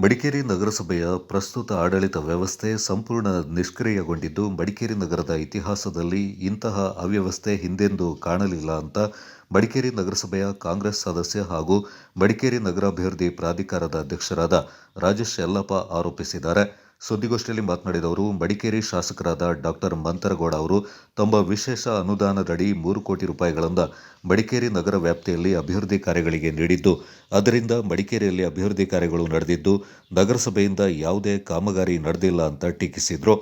ಮಡಿಕೇರಿ ನಗರಸಭೆಯ ಪ್ರಸ್ತುತ ಆಡಳಿತ ವ್ಯವಸ್ಥೆ ಸಂಪೂರ್ಣ ನಿಷ್ಕ್ರಿಯಗೊಂಡಿದ್ದು, ಮಡಿಕೇರಿ ನಗರದ ಇತಿಹಾಸದಲ್ಲಿ ಇಂತಹ ಅವ್ಯವಸ್ಥೆ ಹಿಂದೆಂದೂ ಕಾಣಲಿಲ್ಲ ಅಂತ ಮಡಿಕೇರಿ ನಗರಸಭೆಯ ಕಾಂಗ್ರೆಸ್ ಸದಸ್ಯ ಹಾಗೂ ಮಡಿಕೇರಿ ನಗರಾಭಿವೃದ್ಧಿ ಪ್ರಾಧಿಕಾರದ ಅಧ್ಯಕ್ಷರಾದ ರಾಜೇಶ್ ಯಲ್ಲಪ್ಪ ಆರೋಪಿಸಿದ್ದಾರೆ. ಸುದ್ದಿಗೋಷ್ಠಿಯಲ್ಲಿ ಮಾತನಾಡಿದ ಅವರು, ಮಡಿಕೇರಿ ಶಾಸಕರಾದ ಡಾಕ್ಟರ್ ಮಂತರಗೌಡ ಅವರು ತಮ್ಮ ವಿಶೇಷ ಅನುದಾನದಡಿ ಮೂರು ಕೋಟಿ ರೂಪಾಯಿಗಳಿಂದ ಮಡಿಕೇರಿ ನಗರ ವ್ಯಾಪ್ತಿಯಲ್ಲಿ ಅಭಿವೃದ್ಧಿ ಕಾರ್ಯಗಳಿಗೆ ನೀಡಿದ್ದು, ಅದರಿಂದ ಮಡಿಕೇರಿಯಲ್ಲಿ ಅಭಿವೃದ್ಧಿ ಕಾರ್ಯಗಳು ನಡೆದಿದ್ದು, ನಗರಸಭೆಯಿಂದ ಯಾವುದೇ ಕಾಮಗಾರಿ ನಡೆದಿಲ್ಲ ಅಂತ ಟೀಕಿಸಿದರು.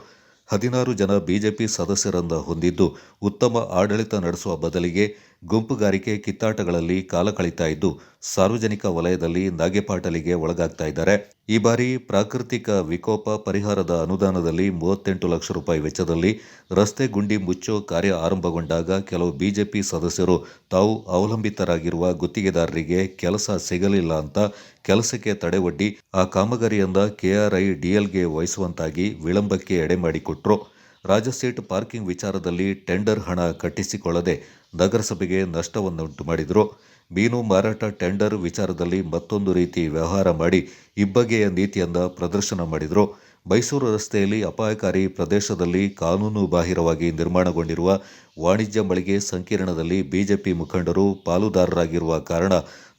ಹದಿನಾರು ಜನ ಬಿಜೆಪಿ ಸದಸ್ಯರನ್ನು ಹೊಂದಿದ್ದು, ಉತ್ತಮ ಆಡಳಿತ ನಡೆಸುವ ಬದಲಿಗೆ ಗುಂಪುಗಾರಿಕೆ ಕಿತ್ತಾಟಗಳಲ್ಲಿ ಕಾಲ ಕಳೀತಾ ಇದ್ದು, ಸಾರ್ವಜನಿಕ ವಲಯದಲ್ಲಿ ನಾಗೆಪಾಟಲಿಗೆ ಒಳಗಾಗ್ತಾ ಇದ್ದಾರೆ. ಈ ಬಾರಿ ಪ್ರಾಕೃತಿಕ ವಿಕೋಪ ಪರಿಹಾರದ ಅನುದಾನದಲ್ಲಿ ಮೂವತ್ತೆಂಟು ಲಕ್ಷ ರೂಪಾಯಿ ವೆಚ್ಚದಲ್ಲಿ ರಸ್ತೆ ಗುಂಡಿ ಮುಚ್ಚೋ ಕಾರ್ಯ ಆರಂಭಗೊಂಡಾಗ ಕೆಲವು ಬಿಜೆಪಿ ಸದಸ್ಯರು ತಾವು ಅವಲಂಬಿತರಾಗಿರುವ ಗುತ್ತಿಗೆದಾರರಿಗೆ ಕೆಲಸ ಸಿಗಲಿಲ್ಲ ಅಂತ ಕೆಲಸಕ್ಕೆ ತಡೆ ಒಡ್ಡಿ ಆ ಕಾಮಗಾರಿಯಿಂದ ಕೆಆರ್ಐ ಡಿಎಲ್ಗೆ ವಹಿಸುವಂತಾಗಿ ವಿಳಂಬಕ್ಕೆ ಎಡೆ ಮಾಡಿಕೊಟ್ರು ರಾಜಸೀಟ್ ಪಾರ್ಕಿಂಗ್ ವಿಚಾರದಲ್ಲಿ ಟೆಂಡರ್ ಹಣ ಕಟ್ಟಿಸಿಕೊಳ್ಳದೆ ನಗರಸಭೆಗೆ ನಷ್ಟವನ್ನುಂಟು ಮಾಡಿದರು. ಮೀನು ಮಾರಾಟ ಟೆಂಡರ್ ವಿಚಾರದಲ್ಲಿ ಮತ್ತೊಂದು ರೀತಿ ವ್ಯವಹಾರ ಮಾಡಿ ಇಬ್ಬಗೆಯ ನೀತಿಯಿಂದ ಪ್ರದರ್ಶನ ಮಾಡಿದರು. ಮೈಸೂರು ರಸ್ತೆಯಲ್ಲಿ ಅಪಾಯಕಾರಿ ಪ್ರದೇಶದಲ್ಲಿ ಕಾನೂನು ಬಾಹಿರವಾಗಿ ನಿರ್ಮಾಣಗೊಂಡಿರುವ ವಾಣಿಜ್ಯ ಮಳಿಗೆ ಸಂಕೀರ್ಣದಲ್ಲಿ ಬಿಜೆಪಿ ಮುಖಂಡರು ಪಾಲುದಾರರಾಗಿರುವ ಕಾರಣ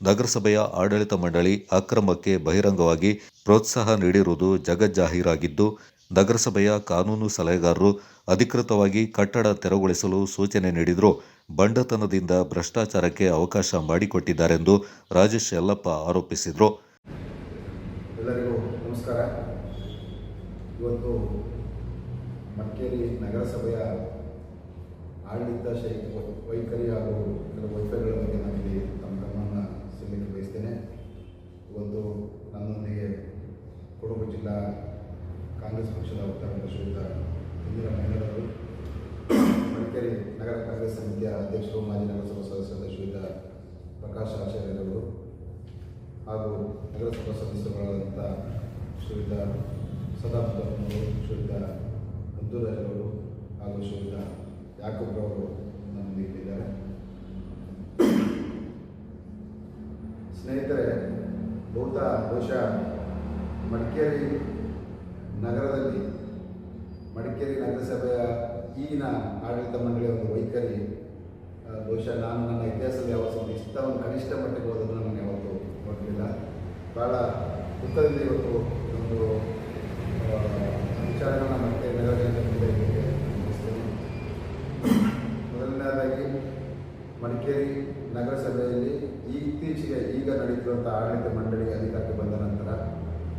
ನಗರಸಭೆಯ ಆಡಳಿತ ಮಂಡಳಿ ಅಕ್ರಮಕ್ಕೆ ಬಹಿರಂಗವಾಗಿ ಪ್ರೋತ್ಸಾಹ ನೀಡಿರುವುದು ಜಗಜ್ಜಾಹೀರಾಗಿದ್ದು ನಗರಸಭೆಯ ಕಾನೂನು ಸಲಹೆಗಾರರು ಅಧಿಕೃತವಾಗಿ ಕಟ್ಟಡ ತೆರವುಗೊಳಿಸಲು ಸೂಚನೆ ನೀಡಿದರೂ. ಬಂಡತನದಿಂದ ಭ್ರಷ್ಟಾಚಾರಕ್ಕೆ ಅವಕಾಶ ಮಾಡಿಕೊಟ್ಟಿದ್ದಾರೆಂದು ರಾಜೇಶ್ ಯಲ್ಲಪ್ಪ ಆರೋಪಿಸಿದರು. ಎಲ್ಲರಿಗೂ ನಮಸ್ಕಾರ. ಇವತ್ತು ಮಡಿಕೇರಿ ನಗರಸಭೆಯ ಆಡಳಿತ ವೈಖರಿ ಹಾಗೂ ಕೆಲವು ವೈಫಲ್ಯಗಳ ಬಗ್ಗೆ ನಾನಿಲ್ಲಿ ತಮ್ಮ ಗಮನವನ್ನು ಸೆಲ್ಲಿಕ್ಕೆ ಬಯಸ್ತೇನೆ. ಇವತ್ತು ನನ್ನೊಂದಿಗೆ ಕೊಡಗು ಜಿಲ್ಲಾ ಕಾಂಗ್ರೆಸ್ ಪಕ್ಷದ ವಕ್ತಾರರಾದ ಶ್ರೀಯುತ ಹಿಂದಿನ ಮಹಿಳೆಯರು ಮಡಿಕೇರಿ ನಗರ ಕಾಂಗ್ರೆಸ್ ಸಮಿತಿಯ ಅಧ್ಯಕ್ಷರು, ಮಾಜಿ ನಗರಸಭಾ ಸದಸ್ಯರಾದ ಶ್ರೀಯುತ ಪ್ರಕಾಶ್ ಆಚಾರ್ಯರವರು ಹಾಗೂ ನಗರಸಭಾ ಸದಸ್ಯರುಗಳಾದಂಥ ಶ್ರೀಯುತ ಸದಾನಂದರವರು ಶ್ರೀಯುತ ಮುದ್ದುರಾಜರವರು ಹಾಗೂ ಶ್ರೀಯುತ ಯಾಕೂಬ್ರವರು ನಮ್ಮೊಂದಿಗೆ ಇಲ್ಲಿದ್ದಾರೆ ಸ್ನೇಹಿತರೆ ಬಹುತಃ ಬಹುಶಃ ಮಡಿಕೇರಿ ನಗರದಲ್ಲಿ ಮಡಿಕೇರಿ ನಗರಸಭೆಯ ಈಗಿನ ಆಡಳಿತ ಮಂಡಳಿಯ ಒಂದು ವೈಖರಿ ಬಹುಶಃ ನಾನು ನನ್ನ ಇತಿಹಾಸದಲ್ಲಿ ಯಾವತ್ತೂ ಇಷ್ಟವನ್ನು ಕನಿಷ್ಠ ಮಟ್ಟಿಗೆ ಹೋದನ್ನು ನಾನು ಯಾವತ್ತೂ ಗೊತ್ತಿಲ್ಲ ಭಾಳ ದುಃಖದಿಂದ ಇವತ್ತು ಒಂದು ವಿಚಾರಗಳನ್ನ ಮತ್ತೆ ನಗರದಿಂದ ಮೊದಲನೇದಾಗಿ, ಮಡಿಕೇರಿ ನಗರಸಭೆಯಲ್ಲಿ ಇತ್ತೀಚೆಗೆ ಈಗ ನಡೀತಿರುವಂಥ ಆಡಳಿತ ಮಂಡಳಿ ಅಧಿಕಾರಕ್ಕೆ ಬಂದ ನಂತರ,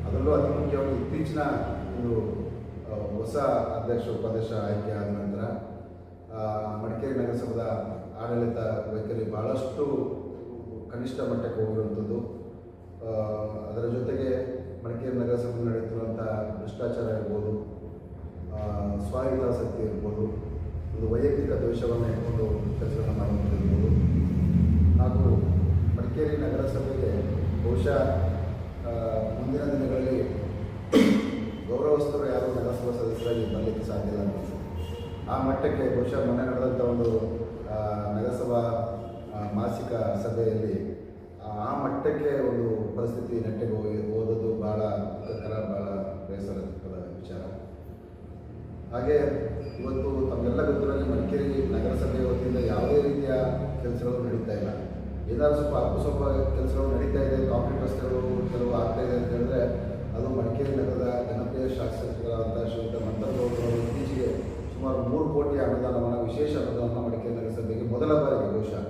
ಅದರಲ್ಲೂ ಅತಿ ಮುಖ್ಯವಾಗಿ ಇತ್ತೀಚಿನ ಆ, ಹೊಸ ಅಧ್ಯಕ್ಷ ಉಪಾಧ್ಯಕ್ಷ ಆಯ್ಕೆ ಆದ ನಂತರ ಮಡಿಕೇರಿ ನಗರಸಭಾದ ಆಡಳಿತ ವೈಖರಿ ಭಾಳಷ್ಟು ಕನಿಷ್ಠ ಮಟ್ಟಕ್ಕೆ ಹೋಗಿರುವಂಥದ್ದು. ಅದರ ಜೊತೆಗೆ ಮಡಿಕೇರಿ ನಗರಸಭೆ ನಡೆಯುತ್ತಿರುವಂಥ ಭ್ರಷ್ಟಾಚಾರ ಇರ್ಬೋದು ಸ್ವಹಿತಾಸಕ್ತಿ ಇರ್ಬೋದು ಒಂದು ವೈಯಕ್ತಿಕ ದ್ವೇಷವನ್ನು ಇಟ್ಕೊಂಡು ಕೆಲಸವನ್ನು ಮಾಡುವಂಥದ್ದು ಹಾಗೂ ಮಡಿಕೇರಿ ನಗರಸಭೆಗೆ ಬಹುಶಃ ಮುಂದಿನ ದಿನಗಳಲ್ಲಿ ಗೌರವಸ್ಥರು ಯಾರು ನಗರಸಭಾ ಸದಸ್ಯರಾಗಿ ಬರಲಿಕ್ಕೆ ಸಾಧ್ಯ ಇಲ್ಲ ಆ ಮಟ್ಟಕ್ಕೆ ಬಹುಶಃ ಮೊನ್ನೆ ನಡೆದಂಥ ಒಂದು ನಗರಸಭಾ ಮಾಸಿಕ ಸಭೆಯಲ್ಲಿ ಆ ಮಟ್ಟಕ್ಕೆ ಒಂದು ಪರಿಸ್ಥಿತಿ ನೆಟ್ಟಗೆ ಹೋಗಿ ಓದೋದು ಭಾಳ ದುಃಖಕರ ಭಾಳ ಬೇಸರ ವಿಚಾರ. ಹಾಗೆ ಇವತ್ತು ತಮಗೆಲ್ಲ ಗೊತ್ತಿರಲ್ಲಿ ಮಡಿಕೇರಿ ನಗರಸಭೆ ವತಿಯಿಂದ ಯಾವುದೇ ರೀತಿಯ ಕೆಲಸಗಳು ನಡೀತಾ ಇಲ್ಲ. ಏನಾದರೂ ಸ್ವಲ್ಪ ಅಲ್ಪ ಸ್ವಲ್ಪ ಕೆಲಸಗಳು ನಡೀತಾ ಇದೆ, ಕಾಂಕ್ರೀಟ್ ರಸ್ತೆಗಳು ಕೆಲವು ಆಗ್ತಾ ಇದೆ ಅಂತ ಹೇಳಿದ್ರೆ ಅದು ಮಡಿಕೇರಿ ನಗರದ ಜನಪ್ರಿಯ ಶಾಸಕರಾದಂಥ ಶ್ರೀಯುತ ಮಂತ್ರಗೌಡರು ಇತ್ತೀಚೆಗೆ ಸುಮಾರು ಮೂರು ಕೋಟಿ ಅನುದಾನವನ್ನು ವಿಶೇಷ ಅನುದಾನವನ್ನು ಮಡಿಕೇರಿ ನಗರಸಭೆಗೆ ಮೊದಲ ಬಾರಿಗೆ ಬಹುಶಃ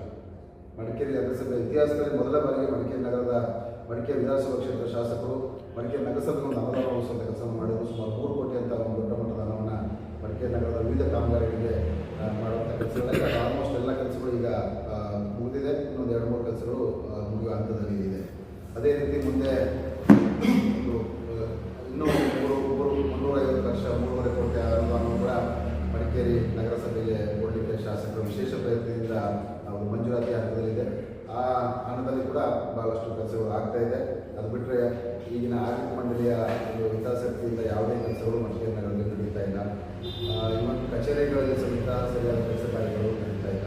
ಮಡಿಕೇರಿ ನಗರಸಭೆ ಇತಿಹಾಸದಲ್ಲಿ ಮೊದಲ ಬಾರಿಗೆ ಮಡಿಕೇರಿ ನಗರದ ಮಡಿಕೇರಿ ವಿಧಾನಸಭಾ ಕ್ಷೇತ್ರ ಶಾಸಕರು ಮಡಿಕೇರಿ ನಗರಸಭೆ ಒಂದು ಅನುದಾನ ಉಳಿಸುವಂಥ ಕೆಲಸವನ್ನು ಮಾಡಿದರು. ಸುಮಾರು ಮೂರು ಕೋಟಿ ಅಂತ ಒಂದು ದೊಡ್ಡ ಮಟ್ಟದ ಹಣವನ್ನು ಮಡಿಕೇರಿ ನಗರದ ವಿವಿಧ ಕಾಮಗಾರಿಗಳಿಗೆ ಮಾಡುವಂಥ ಕೆಲಸಗಳಲ್ಲಿ ಆಲ್ಮೋಸ್ಟ್ ಎಲ್ಲ ಕೆಲಸಗಳು ಈಗ ಮುಗಿದಿದೆ. ಇನ್ನೊಂದು ಎರಡು ಮೂರು ಕೆಲಸಗಳು ಮುಗಿಯುವ ಹಂತದಲ್ಲಿ ಇದೆ. ಅದೇ ರೀತಿ ಮುಂದೆ ಇವತ್ತು ಕಚೇರಿಗಳಲ್ಲಿ ಸಮೇತ ಸರಿಯಾದ ಕೆಲಸ ಕಾರ್ಯಗಳು ನಡೀತಾ ಇಲ್ಲ.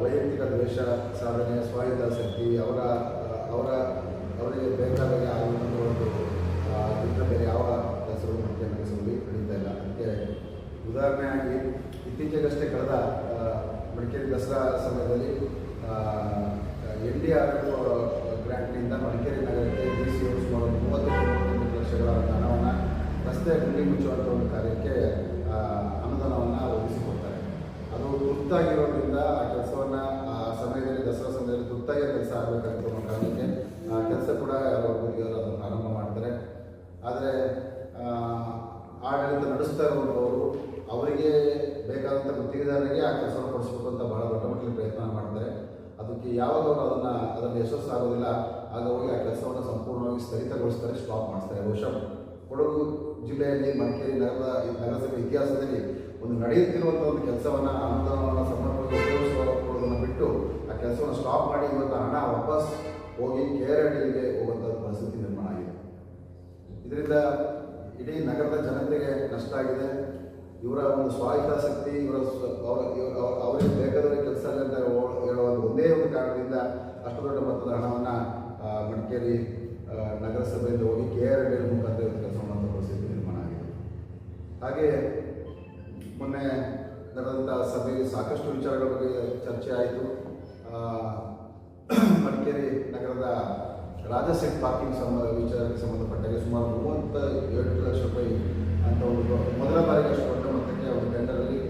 ವೈಯಕ್ತಿಕ ದ್ವೇಷ, ಸಾಧನೆ, ಸ್ವಾಯತ್ತ ಆಸಕ್ತಿ ಅವರ ಅವರ, ಅವರಿಗೆ ಬೇಕಾದಾಗ ಆಗುವಂಥ ಒಂದು ಬಿಟ್ಟರೆ ಬೇರೆ ಯಾವ ಕೆಲಸಗಳು ಮುಖ್ಯ ಕೆಲಸದಲ್ಲಿ ನಡೀತಾ ಇಲ್ಲ. ಅದಕ್ಕೆ ಉದಾಹರಣೆಯಾಗಿ ಇತ್ತೀಚೆಗಷ್ಟೇ ಕಳೆದ ಮಡಿಕೇರಿ ದಸರಾ ಸಮಯದಲ್ಲಿ ಎನ್ ಡಿ ಆರ್ ಗ್ರ್ಯಾಂಟ್ನಿಂದ ಮಡಿಕೇರಿ ಮುಚ್ಚುವಂಥ ಒಂದು ಕಾರ್ಯಕ್ಕೆ ಅನುದಾನವನ್ನು ಒದಗಿಸಿಕೊಡ್ತಾರೆ. ಅದು ತುರ್ತಾಗಿರೋದ್ರಿಂದ ಆ ಕೆಲಸವನ್ನು, ಆ ಸಮಯದಲ್ಲಿ, ದಸರಾ ಸಮಯದಲ್ಲಿ ತುರ್ತಾಗಿ ಕೆಲಸ ಆಗಬೇಕಾಗಿತ್ತು ಅನ್ನೋ ಕಾರಣಕ್ಕೆ ಕೆಲಸ ಕೂಡ ಯಾರೋ ಅದನ್ನು ಆರಂಭ ಮಾಡ್ತಾರೆ. ಆದರೆ ಆಡಳಿತ ನಡೆಸ್ತಾ ಇರುವಂಥವರು ಅವರಿಗೆ ಬೇಕಾದಂಥ ಗುತ್ತಿಗೆದಾರರಿಗೆ ಆ ಕೆಲಸವನ್ನು ಕೊಡಿಸ್ಬೇಕು ಅಂತ ಬಹಳ ದೊಡ್ಡ ಮಟ್ಟದಲ್ಲಿ ಪ್ರಯತ್ನ ಮಾಡ್ತಾರೆ. ಅದಕ್ಕೆ ಯಾವಾಗ ಅವರು ಅದನ್ನು ಅದನ್ನು ಯಶಸ್ಸಾಗೋದಿಲ್ಲ ಆಗ ಹೋಗಿ ಆ ಕೆಲಸವನ್ನು ಸಂಪೂರ್ಣವಾಗಿ ಸ್ಥಗಿತಗೊಳಿಸ್ತಾರೆ ಸ್ಟಾಪ್ ಮಾಡ್ತಾರೆ. ಬಹುಶಃ ಕೊಡಗು ಜಿಲ್ಲೆಯಲ್ಲಿ ಮಡಿಕೇರಿ ನಗರದ ಈ ನಗರಸಭೆ ಇತಿಹಾಸದಲ್ಲಿ ಒಂದು ನಡೆಯುತ್ತಿರುವಂಥ ಒಂದು ಕೆಲಸವನ್ನು, ಅನುದಾನವನ್ನು ಸಮರ್ಪಕ ಉಪಯೋಗಿಸುವುದನ್ನು ಬಿಟ್ಟು ಆ ಕೆಲಸವನ್ನು ಸ್ಟಾಪ್ ಮಾಡಿ ಇವತ್ತು ಹಣ ವಾಪಸ್ ಹೋಗಿ ಕೆ ಆರ್ ಡಿಗೆ ಹೋಗುವಂಥ ಪರಿಸ್ಥಿತಿ ನಿರ್ಮಾಣ ಆಗಿದೆ. ಇದರಿಂದ ಇಡೀ ನಗರದ ಜನತೆಗೆ ನಷ್ಟ ಆಗಿದೆ. ಇವರ ಒಂದು ಸ್ವಾಹಿತಾಸಕ್ತಿ ಇವರ ಅವರಿಗೆ ಬೇಕಾದವರಿಗೆ ಕೆಲಸ ಅಂತ ಹೇಳೋ- ಹೇಳುವ ಒಂದು ಒಂದೇ ಕಾರಣದಿಂದ ಅಷ್ಟು ದೊಡ್ಡ ಮೊತ್ತದ ಹಣವನ್ನು ಮಡಿಕೇರಿ ನಗರಸಭೆಯಿಂದ ಹೋಗಿ ಕೆ ಆರ್ ಡಿ ಮುಖಾಂತರ ಇವತ್ತು ಕೆಲಸ ಮಾಡುವಂಥ ಪರಿಸ್ಥಿತಿ ನಿರ್ಮಾಣ ಆಗಿದೆ ಹಾಗೆ ಮೊನ್ನೆ ನಡೆದಂಥ ಸಭೆಯಲ್ಲಿ ಸಾಕಷ್ಟು ವಿಚಾರಗಳ ಬಗ್ಗೆ ಚರ್ಚೆ ಆಯಿತು. ಮಡಿಕೇರಿ ನಗರದ ರಾಜಸೆಟ್ ಪಾರ್ಕಿಂಗ್ ಸಂಬಂಧ ವಿಚಾರಕ್ಕೆ ಸಂಬಂಧಪಟ್ಟಾಗೆ ಸುಮಾರು ಮೂವತ್ತ ಎಂಟು ಲಕ್ಷ ರೂಪಾಯಿ ಅಂತ ಒಂದು ಮೊದಲ ಬಾರಿಗೆ ಅಷ್ಟು ದೊಡ್ಡ ಮೊತ್ತಕ್ಕೆ ಒಂದು ಟೆಂಡರಲ್ಲಿ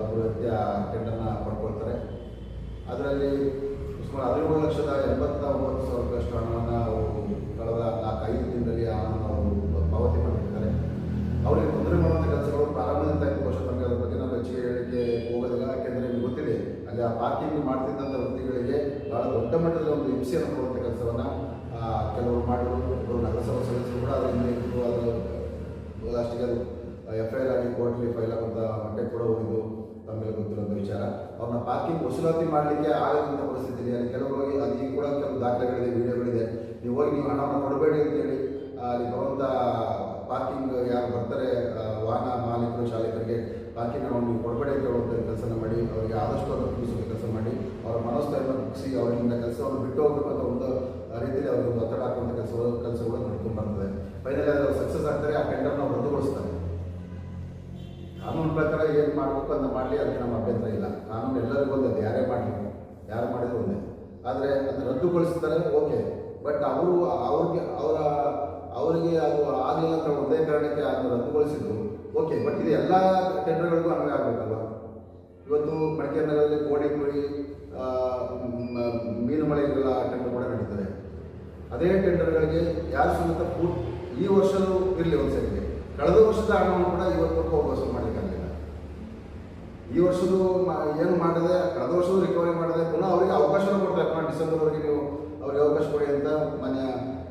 ಒಬ್ಬರು ವ್ಯಕ್ತಿ ಟೆಂಡರ್ನ ಪಡ್ಕೊಳ್ತಾರೆ. ಅದರಲ್ಲಿ ಸುಮಾರು ಹದಿನೇಳು ಲಕ್ಷದ ಎಂಬತ್ತ ಒಂಬತ್ತು ಸಾವಿರ ರೂಪಾಯಿಯಷ್ಟು ಹಣವನ್ನು ಅವರು ಕಳೆದ ನಾಲ್ಕು ಐದು ದಿನದಲ್ಲಿ ಪಾರ್ಕಿಂಗ್ ಮಾಡ್ತಿದ್ದಂಥ ವ್ಯಕ್ತಿಗಳಿಗೆ ಬಹಳ ದೊಡ್ಡ ಮಟ್ಟದ ಒಂದು ಹಿಂಸೆಯನ್ನು ಕೊಡುವಂಥ ಕೆಲಸವನ್ನು ಕೆಲವರು ಒಬ್ಬರು ನಗರಸಭಾ ಸದಸ್ಯರು ಕೂಡ ಅದರಿಂದ ಇದ್ದು ಅದು, ಲಾಸ್ಟಿಗೆ ಅದು ಎಫ್ ಐ ಆರ್ ಆಗಿ ಕೋರ್ಟ್ಲಿ ಫೈಲ್ ಆಗುವಂಥ ಮಟ್ಟಕ್ಕೆ ಕೂಡ ಹೋಗಿದ್ದು ತಮಗೆ ಗೊತ್ತಿರುವಂಥ ವಿಚಾರ. ಅವ್ರನ್ನ ಪಾರ್ಕಿಂಗ್ ವಸೂಲಾತಿ ಮಾಡಲಿಕ್ಕೆ ಆಗದಂಥ ಪರಿಸ್ಥಿತಿ ಇದೆ ಕೆಲವರು ಹೋಗಿ ಅದು ಈಗ ಕೂಡ ಕೆಲವು ದಾಖಲೆಗಳಿದೆ, ವೀಡಿಯೋಗಳಿದೆ. ನೀವು ಹೋಗಿ ನೀವು ಹಣವನ್ನು ಕೊಡಬೇಡಿ ಅಂತೇಳಿ ಅಲ್ಲಿ ಬರುವಂಥ ಪಾರ್ಕಿಂಗ್ ಯಾರು ಬರ್ತಾರೆ ವಾಹನ ಮಾಲೀಕರು, ಚಾಲಕರಿಗೆ ಪಾರ್ಕಿಂಗ್ ಹಣವನ್ನು ಕೊಡಬೇಡಿ ಅಂತ ಹೇಳುವಂಥ ಕೆಲಸನ ಮಾಡಿ, ಅವರಿಗೆ ಆದಷ್ಟು ಅದನ್ನು ತಿಳಿಸುವ ಕೆಲಸ ಮಾಡಿ ಅವರ ಮನೋಸ್ಥೈರ್ಯ ಮುಗಿಸಿ ಅವರಿಂದ ಕೆಲಸವನ್ನು ಬಿಟ್ಟು ಹೋಗ್ಬೇಕು ಒಂದು ರೀತಿಯಲ್ಲಿ ಅವರು ಒತ್ತಡ ಹಾಕುವಂಥ ಕೆಲಸ ಕೆಲಸಗಳು ನಡ್ಕೊಂಡು ಬರ್ತದೆ ಫೈನಲ್ ಅವರು ಸಕ್ಸಸ್ ಆಗ್ತಾರೆ, ಆ ಟೆಂಡರ್ನ ರದ್ದುಗೊಳಿಸ್ತಾರೆ. ಕಾನೂನು ಪ್ರಕಾರ ಏನು ಮಾಡಬೇಕು ಅಂತ ಮಾಡಲಿ, ಅದಕ್ಕೆ ನಮ್ಮ ಅಭ್ಯಂತರ ಇಲ್ಲ. ಕಾನೂನು ಎಲ್ಲರಿಗೂ ಒಂದೇ ಯಾರೇ ಮಾಡಲಿ, ಯಾರು ಮಾಡಿದ್ರು ಒಂದೇ. ಆದರೆ ಅದನ್ನು ರದ್ದುಗೊಳಿಸ್ತಾರೆ ಓಕೆ ಬಟ್ ಅವರು, ಅವ್ರಿಗೆ, ಅವರ, ಅವರಿಗೆ ಅದು ಆಗಲಿಲ್ಲ ಅಂತ ಒಂದೇ ಕಾರಣಕ್ಕೆ ಅದನ್ನು ರದ್ದುಗೊಳಿಸಿದ್ರು ಓಕೆ ಬಟ್ ಇದು ಎಲ್ಲ ಟೆಂಡರ್ಗಳಿಗೂ ಅನ್ವಯ ಆಗಬೇಕಲ್ವ? ಇವತ್ತು ಮಡಿಕೇರಿ ನಗರದಲ್ಲಿ ಕೋಡಿ ಕುರಿ ಆ, ಮ- ಮೀನು ಮಳೆಗಳ ಟೆಂಡರ್ ಕೂಡ ನಡೀತದೆ ಅದೇ ಟೆಂಡರ್ಗಳಿಗೆ ಯಾರು ಸಮೇತ ಪೂರ್ ಈ ವರ್ಷವೂ ಇರಲಿ ಒಂದು ಕಳೆದ ವರ್ಷದ ಹಣವನ್ನು ಕೂಡ ಇವತ್ತು ವಸೂಲು ಮಾಡಲಿಕ್ಕಾಗಲಿಲ್ಲ. ಈ ವರ್ಷದ ಏನು ಮಾಡಿದೆ, ಕಳೆದ ವರ್ಷದ ರಿಕವರಿ ಮಾಡಿದೆ, ಪುನಃ ಅವರಿಗೆ ಅವಕಾಶ ಕೊಡ್ತಾರೆ. ಪುನಃ ಡಿಸೆಂಬರ್ವರೆಗೆ ನೀವು ಅವರಿಗೆ ಅವಕಾಶ ಕೊಡಿ ಅಂತ ಮನೆಯ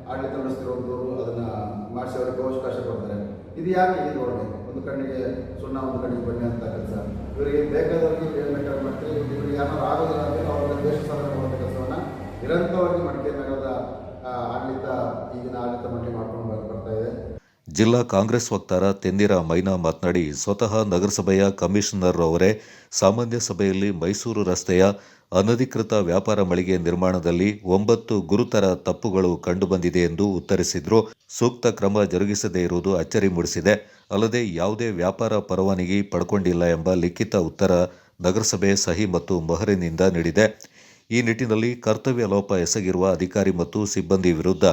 ಆಡಳಿತ ನಡೆಸ್ತಿರೋರು ಅದನ್ನು ಮಾಡಿಸಿ ಅವರಿಗೆ ಅವಕಾಶ ಕೊಡ್ತಾರೆ. ಇದು ಯಾಕೆ ಇದು ನೋಡಿ ಒಂದು ಕಣ್ಣಿಗೆ ಸುಣ್ಣ, ಒಂದು ಕಣ್ಣಿಗೆ ಬನ್ನಿ ಅಂತ ಕೆಲಸ ಇವರಿಗೆ ಬೇಕಾದವರಿಗೆ ಪೇಮೆಂಟ್ ಮಾಡ್ತಾರೆ. ಇವರಿಗೆ ಯಾರು ಆಗೋದಿಲ್ಲ ಅಂತ ಅವರ ದೇಶ ಸಾಧನೆ ಮಾಡುವಂಥ ಕೆಲಸವನ್ನು ನಿರಂತರವಾಗಿ ಮಡಿಕೇರಿ ನಗರದ ಆ, ಜಿಲ್ಲಾ ಕಾಂಗ್ರೆಸ್ ವಕ್ತಾರ ತೆಂದಿರ ಮೈನಾ ಮಾತನಾಡಿ, ಸ್ವತಃ ನಗರಸಭೆಯ ಕಮಿಷನರ್ ಅವರೇ ಸಾಮಾನ್ಯ ಸಭೆಯಲ್ಲಿ ಮೈಸೂರು ರಸ್ತೆಯ ಅನಧಿಕೃತ ವ್ಯಾಪಾರ ಮಳಿಗೆ ನಿರ್ಮಾಣದಲ್ಲಿ ಒಂಬತ್ತು ಗುರುತರ ತಪ್ಪುಗಳು ಕಂಡುಬಂದಿದೆ ಎಂದು ಉತ್ತರಿಸಿದ್ರು. ಸೂಕ್ತ ಕ್ರಮ ಜರುಗಿಸದೇ ಇರುವುದು ಅಚ್ಚರಿ ಮೂಡಿಸಿದೆ. ಅಲ್ಲದೆ ಯಾವುದೇ ವ್ಯಾಪಾರ ಪರವಾನಗಿ ಪಡ್ಕೊಂಡಿಲ್ಲ ಎಂಬ ಲಿಖಿತ ಉತ್ತರ ನಗರಸಭೆ ಸಹಿ ಮತ್ತು ಮೊಹರಿನಿಂದ ನೀಡಿದೆ. ಈ ನಿಟ್ಟಿನಲ್ಲಿ ಕರ್ತವ್ಯ ಲೋಪ ಎಸಗಿರುವ ಅಧಿಕಾರಿ ಮತ್ತು ಸಿಬ್ಬಂದಿ ವಿರುದ್ಧ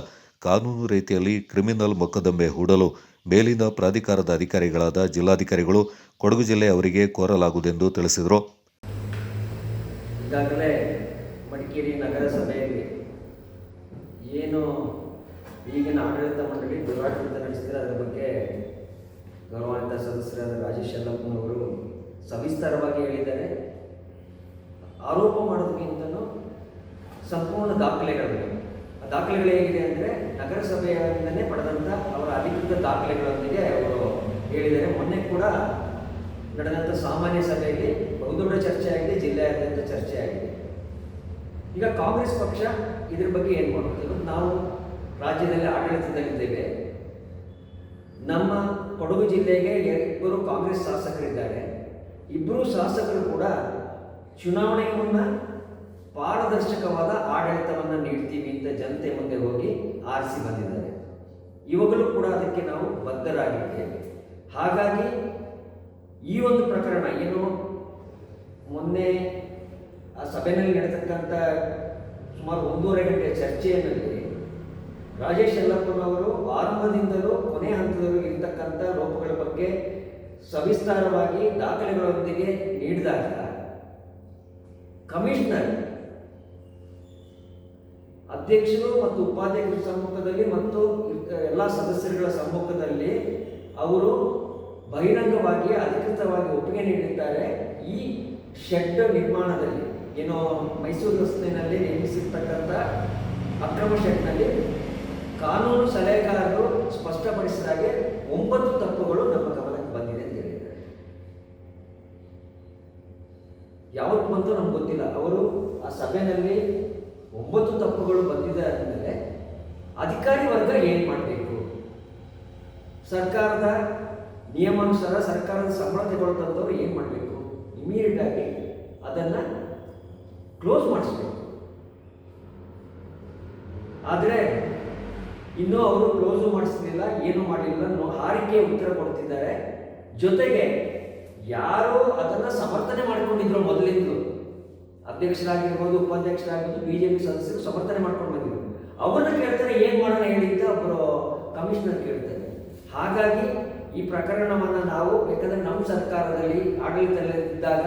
ಕಾನೂನು ರೀತಿಯಲ್ಲಿ ಕ್ರಿಮಿನಲ್ ಮೊಕದ್ದಮೆ ಹೂಡಲು ಮೇಲಿನ ಪ್ರಾಧಿಕಾರದ ಅಧಿಕಾರಿಗಳಾದ ಜಿಲ್ಲಾಧಿಕಾರಿಗಳು ಕೊಡಗು ಜಿಲ್ಲೆ ಅವರಿಗೆ ಕೋರಲಾಗುವುದೆಂದು ತಿಳಿಸಿದರು. ಈಗಾಗಲೇ ಮಡಿಕೇರಿ ನಗರಸಭೆಯಲ್ಲಿ ಏನು ಈಗಿನ ಆಡಳಿತ ಮಂಡಳಿ ದುರಾಡಳಿತ ನಡೆಸಿದರೆ ಅದರ ಬಗ್ಗೆ ಗೌರವಾನ್ವಿತ ಸದಸ್ಯರಾದ ರಾಜೇಶ್ ಯಲ್ಲಪ್ಪನವರು ಸವಿಸ್ತಾರವಾಗಿ ಹೇಳಿದ್ದಾರೆ. ಆರೋಪ ಮಾಡೋದಕ್ಕಿಂತಲೂ ಸಂಪೂರ್ಣ ದಾಖಲೆಗಳಿವೆ ದಾಖಲೆಗಳು ಹೇಗಿದೆ ಅಂದರೆ ನಗರಸಭೆಯಿಂದಲೇ ಪಡೆದಂಥ ಅವರ ಅಧಿಕೃತ ದಾಖಲೆಗಳೊಂದಿಗೆ ಅವರು ಹೇಳಿದ್ದಾರೆ. ಮೊನ್ನೆ ಕೂಡ ನಡೆದಂಥ ಸಾಮಾನ್ಯ ಸಭೆಯಲ್ಲಿ ಬಹುದೊಡ್ಡ ಚರ್ಚೆ ಆಗಿದೆ ಜಿಲ್ಲೆಯಾದ್ಯಂತ ಚರ್ಚೆ ಆಗಿದೆ ಈಗ ಕಾಂಗ್ರೆಸ್ ಪಕ್ಷ ಇದ್ರ ಬಗ್ಗೆ ಏನು ಮಾಡುತ್ತೆ ನಾವು ರಾಜ್ಯದಲ್ಲಿ ಆಡಳಿತದಲ್ಲಿದ್ದೇವೆ. ನಮ್ಮ ಕೊಡಗು ಜಿಲ್ಲೆಗೆ ಇಬ್ಬರು ಕಾಂಗ್ರೆಸ್ ಶಾಸಕರಿದ್ದಾರೆ. ಇಬ್ಬರು ಶಾಸಕರು ಕೂಡ ಚುನಾವಣೆಗೆ ಮುನ್ನ ಪಾರದರ್ಶಕವಾದ ಆಡಳಿತವನ್ನು ನೀಡ್ತೀವಿ ಅಂತ ಜನತೆ ಮುಂದೆ ಹೋಗಿ ಆರಿಸಿ ಬಂದಿದ್ದಾರೆ. ಇವಾಗಲೂ ಕೂಡ ಅದಕ್ಕೆ ನಾವು ಬದ್ಧರಾಗಿದ್ದೇವೆ. ಹಾಗಾಗಿ ಈ ಒಂದು ಪ್ರಕರಣ ಏನು? ಮೊನ್ನೆ ಆ ಸಭೆಯಲ್ಲಿ ನಡೆತಕ್ಕಂಥ ಸುಮಾರು ಒಂದೂವರೆ ಗಂಟೆ ಚರ್ಚೆಯಲ್ಲಿ ರಾಜೇಶ್ ಯಲ್ಲಪ್ಪನವರು ಆರಂಭದಿಂದಲೂ ಕೊನೆ ಹಂತದಲ್ಲೂ ಇರತಕ್ಕಂಥ ಲೋಪಗಳ ಬಗ್ಗೆ ಸವಿಸ್ತಾರವಾಗಿ ದಾಖಲೆಗಳೊಂದಿಗೆ ನೀಡಿದಾಗ ಕಮಿಷನರ್ ಅಧ್ಯಕ್ಷರು ಮತ್ತು ಉಪಾಧ್ಯಕ್ಷರ ಸಮ್ಮುಖದಲ್ಲಿ ಮತ್ತು ಎಲ್ಲ ಸದಸ್ಯರುಗಳ ಸಮ್ಮುಖದಲ್ಲಿ ಅವರು ಬಹಿರಂಗವಾಗಿ, ಅಧಿಕೃತವಾಗಿ ಒಪ್ಪಿಗೆ ನೀಡಿದ್ದಾರೆ. ಈ ಶೆಡ್ ನಿರ್ಮಾಣದಲ್ಲಿ, ಏನೋ ಮೈಸೂರು ರಸ್ತೆಯಲ್ಲಿ ನಿರ್ಮಿಸಿರ್ತಕ್ಕಂಥ ಅಕ್ರಮ ಶೆಡ್ನಲ್ಲಿ ಕಾನೂನು ಸಲಹೆಗಾರರು ಸ್ಪಷ್ಟಪಡಿಸಿದ ಹಾಗೆ ಒಂಬತ್ತು ತಪ್ಪುಗಳು ನಮ್ಮ ಗಮನಕ್ಕೆ ಬಂದಿದೆ ಅಂತ ಹೇಳಿದ್ದಾರೆ. ಯಾವತ್ತು ಬಂತು ನಮ್ಗೆ ಗೊತ್ತಿಲ್ಲ. ಅವರು ಆ ಸಭೆಯಲ್ಲಿ ಒಂಬತ್ತು ತಪ್ಪುಗಳು ಬಂದಿದೆ ಅಂದಮೇಲೆ ಅಧಿಕಾರಿ ವರ್ಗ ಏನು ಮಾಡಬೇಕು? ಸರ್ಕಾರದ ನಿಯಮಾನುಸಾರ ಸರ್ಕಾರದ ಸಂಬಳ ತಗೊಳ್ತಂಥವ್ರು ಏನು ಮಾಡಬೇಕು? ಇಮಿಡಿಯೇಟ್ ಆಗಿ ಅದನ್ನು ಕ್ಲೋಸ್ ಮಾಡಿಸ್ಬೇಕು. ಆದರೆ ಇನ್ನೂ ಅವರು ಕ್ಲೋಸು ಮಾಡಿಸ್ಲಿಲ್ಲ, ಏನು ಮಾಡಲಿಲ್ಲ ಅನ್ನೋ ಹಾರಿಕೆ ಉತ್ತರ ಕೊಡ್ತಿದ್ದಾರೆ. ಜೊತೆಗೆ ಯಾರು ಅದನ್ನು ಸಮರ್ಥನೆ ಮಾಡಿಕೊಂಡಿದ್ರು ಮೊದಲಿಂದಲೂ. ಅಧ್ಯಕ್ಷರಾಗಿರ್ಬೋದು, ಉಪಾಧ್ಯಕ್ಷರಾಗಿರ್ಬೋದು ಬಿ ಜೆ ಪಿ ಸದಸ್ಯರು ಸಮರ್ಥನೆ ಮಾಡ್ಕೊಂಡು ಬಂದಿದ್ರು. ಅವ್ರನ್ನ ಕೇಳ್ತಾರೆ, ಏನು ಮಾಡೋಣ ಹೇಳಿ ಅಂತ ಒಬ್ಬರು ಕಮಿಷನರ್ ಕೇಳ್ತಾರೆ. ಹಾಗಾಗಿ ಈ ಪ್ರಕರಣವನ್ನು ನಾವು, ಯಾಕಂದರೆ ನಮ್ಮ ಸರ್ಕಾರದಲ್ಲಿ ಆಡಳಿತದಲ್ಲಿದ್ದಾಗ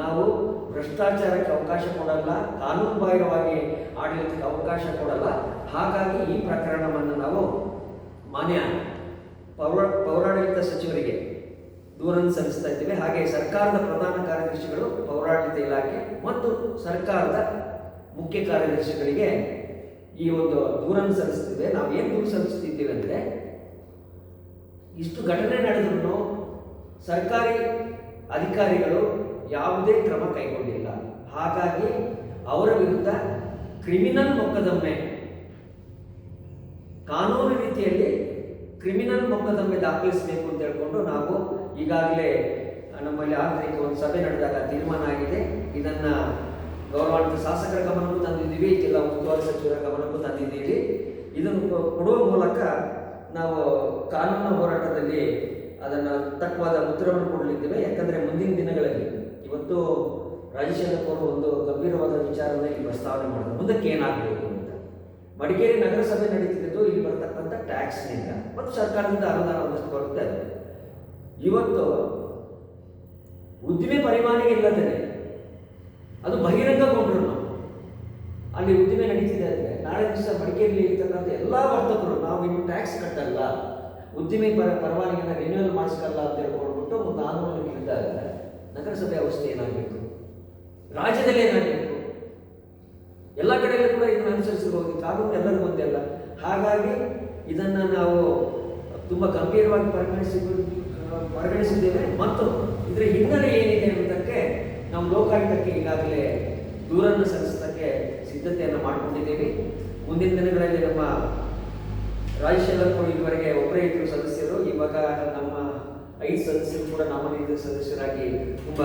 ನಾವು ಭ್ರಷ್ಟಾಚಾರಕ್ಕೆ ಅವಕಾಶ ಕೊಡಲ್ಲ, ಕಾನೂನುಬಾಹಿರವಾಗಿ ಆಡಳಿತಕ್ಕೆ ಅವಕಾಶ ಕೊಡಲ್ಲ. ಹಾಗಾಗಿ ಈ ಪ್ರಕರಣವನ್ನು ನಾವು ಮಾನ್ಯ ಪೌರ, ಪೌರಾಡಳಿತ ಸಚಿವರಿಗೆ ದೂರನ್ನು ಸಲ್ಲಿಸ್ತಾ ಇದ್ದೇವೆ. ಹಾಗೆ ಸರ್ಕಾರದ ಪ್ರಧಾನ ಕಾರ್ಯದರ್ಶಿಗಳು, ಪೌರಾಡಳಿತ ಇಲಾಖೆ ಮತ್ತು ಸರ್ಕಾರದ ಮುಖ್ಯ ಕಾರ್ಯದರ್ಶಿಗಳಿಗೆ ಈ ಒಂದು ದೂರನ್ನು ಸಲ್ಲಿಸ್ತಿದ್ದೇವೆ. ನಾವು ಏನು ದೂರು ಸಲ್ಲಿಸ್ತಿದ್ದೇವೆ ಅಂದರೆ, ಇಷ್ಟು ಘಟನೆ ನಡೆದ್ರೂ ಸರ್ಕಾರಿ ಅಧಿಕಾರಿಗಳು ಯಾವುದೇ ಕ್ರಮ ಕೈಗೊಂಡಿಲ್ಲ. ಹಾಗಾಗಿ ಅವರ ವಿರುದ್ಧ ಕ್ರಿಮಿನಲ್ ಮೊಕದ್ದಮೆ, ಕಾನೂನು ರೀತಿಯಲ್ಲಿ ಕ್ರಿಮಿನಲ್ ಮೊಕದ್ದಮೆ ದಾಖಲಿಸಬೇಕು ಅಂತ ಹೇಳ್ಕೊಂಡು ನಾವು ಈಗಾಗಲೇ ನಮ್ಮಲ್ಲಿ ಆಂತರಿಕ ಒಂದು ಸಭೆ ನಡೆದಾಗ ತೀರ್ಮಾನ ಆಗಿದೆ. ಇದನ್ನ ಗೌರವಾನ್ವಿತ ಶಾಸಕರ ಗಮನಕ್ಕೂ ತಂದಿದ್ದೀವಿ, ಜಿಲ್ಲಾ ಉಸ್ತುವಾರಿ ಸಚಿವರ ಗಮನಕ್ಕೂ ತಂದಿದ್ದೀವಿ. ಇದನ್ನು ಕೊಡುವ ಮೂಲಕ ನಾವು ಕಾನೂನು ಹೋರಾಟದಲ್ಲಿ ಅದನ್ನು ತಕ್ಕವಾದ ಉತ್ತರವನ್ನು ಕೊಡಲಿದ್ದೇವೆ. ಯಾಕಂದರೆ ಮುಂದಿನ ದಿನಗಳಲ್ಲಿ ಇವತ್ತು ರಾಜಶೇಖರ್ ಒಂದು ಗಂಭೀರವಾದ ವಿಚಾರವನ್ನು ಇಲ್ಲಿ ಪ್ರಸ್ತಾವನೆ ಮಾಡಿದ್ರು. ಮುಂದಕ್ಕೆ ಏನಾಗಬೇಕು ಅಂತ. ಮಡಿಕೇರಿ ನಗರಸಭೆ ನಡೀತಿದ್ದು, ಇಲ್ಲಿ ಬರ್ತಕ್ಕಂಥ ಟ್ಯಾಕ್ಸ್ನಿಂದ. ಮತ್ತು ಸರ್ಕಾರದಿಂದ ಅನುದಾನ ಒಂದಷ್ಟು ಬರುತ್ತೆ ಇವತ್ತು ಉದ್ದಿಮೆ ಪರಿಮಾಣಿಗೆ ಇಲ್ಲದೇ ಅದು ಬಹಿರಂಗಗೊಂಡ್ರು ನಾವು. ಅಲ್ಲಿ ಉದ್ದಿಮೆ ನಡೀತಿದೆ ಅಂದರೆ ನಾಳೆ ದಿವಸ ಮಡಿಕೇರಿಯಲ್ಲಿ ಇರ್ತಕ್ಕಂಥ ಎಲ್ಲ ವರ್ತಕರು, ನಾವು ಇನ್ನು ಟ್ಯಾಕ್ಸ್ ಕಟ್ಟಲ್ಲ, ಉದ್ದಿಮೆ ಪರ ಪರವಾನಗಿನ ರಿನ್ಯೂವಲ್ ಮಾಡಿಸ್ಕಲ್ಲ ಅಂತ ಹೇಳ್ಕೊಂಡ್ಬಿಟ್ಟು ಒಂದು ಆಂದೋಲನ ಇದ್ದಾಗ ನಗರಸಭೆ ಅವಸ್ಥೆ ಏನಾಗಬೇಕು? ರಾಜ್ಯದಲ್ಲಿ ಏನಾಗಬೇಕು? ಎಲ್ಲ ಕಡೆಯಲ್ಲೂ ಕೂಡ ಇದನ್ನು ಅನುಸರಿಸಬಹುದು ಕಾನೂನು ಎಲ್ಲರಿಗೂ ಒಂದೇ ಅಲ್ಲ. ಹಾಗಾಗಿ ಇದನ್ನು ನಾವು ತುಂಬ ಗಂಭೀರವಾಗಿ ಪರಿಗಣಿಸಿ ಪರಿಗಣಿಸಿದ್ದೇವೆ. ಮತ್ತು ಇದರ ಹಿನ್ನೆಲೆ ಏನಿದೆ ಅನ್ನೋದಕ್ಕೆ ನಾವು ಲೋಕಾಯುಕ್ತಕ್ಕೆ ಈಗಾಗಲೇ ದೂರನ್ನು ಸಲ್ಲಿಸೋದಕ್ಕೆ ಸಿದ್ಧತೆಯನ್ನು ಮಾಡಿಕೊಂಡಿದ್ದೇವೆ. ಮುಂದಿನ ದಿನಗಳಲ್ಲಿ ನಮ್ಮ ರಾಜಶೇಖರ್ ಇದುವರೆಗೆ ಒಬ್ಬರೇ ಇದ್ದರು ಸದಸ್ಯರು ಇವಾಗ ನಮ್ಮ ಐದು ಸದಸ್ಯರು ಕೂಡ ನಾಮನಿರ್ದೇಶ ಸದಸ್ಯರಾಗಿ ತುಂಬ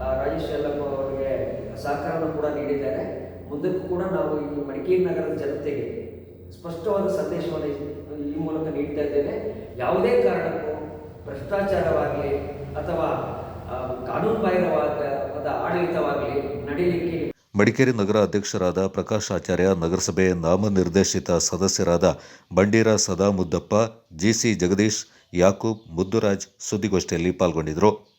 ಆ, ರಾಜೇಶ್ ಯಲ್ಲಪ್ಪ ಅವರಿಗೆ ಸಹಕಾರವನ್ನು ಕೂಡ ನೀಡಿದ್ದಾರೆ. ಮುಂದಕ್ಕೂ ಕೂಡ ನಾವು ಈ ಮಡಿಕೇರಿ ನಗರದ ಜನತೆಗೆ ಸ್ಪಷ್ಟವಾದ ಸಂದೇಶವನ್ನು ಈ ಮೂಲಕ ನೀಡ್ತಾ ಇದ್ದೇವೆ. ಯಾವುದೇ ಕಾರಣಕ್ಕೂ ಭ್ರಷ್ಟಾಚಾರವಾಗಲಿ ಅಥವಾ ಕಾನೂನುಬಾಹಿರವಾದ ಆಡಳಿತವಾಗಲಿ ನಡೀಲಿಕ್ಕೆ ಮಡಿಕೇರಿ ನಗರ ಅಧ್ಯಕ್ಷರಾದ ಪ್ರಕಾಶ್ ಆಚಾರ್ಯ, ನಗರಸಭೆ ನಾಮನಿರ್ದೇಶಿತ ಸದಸ್ಯರಾದ ಬಂಡೀರ ಸದಾಮುದ್ದಪ್ಪ ಜಿಸಿ ಜಗದೀಶ್, ಯಾಕೂಬ್ ಮುದ್ದುರಾಜ್ ಸುದ್ದಿಗೋಷ್ಠಿಯಲ್ಲಿ ಪಾಲ್ಗೊಂಡಿದ್ದರು.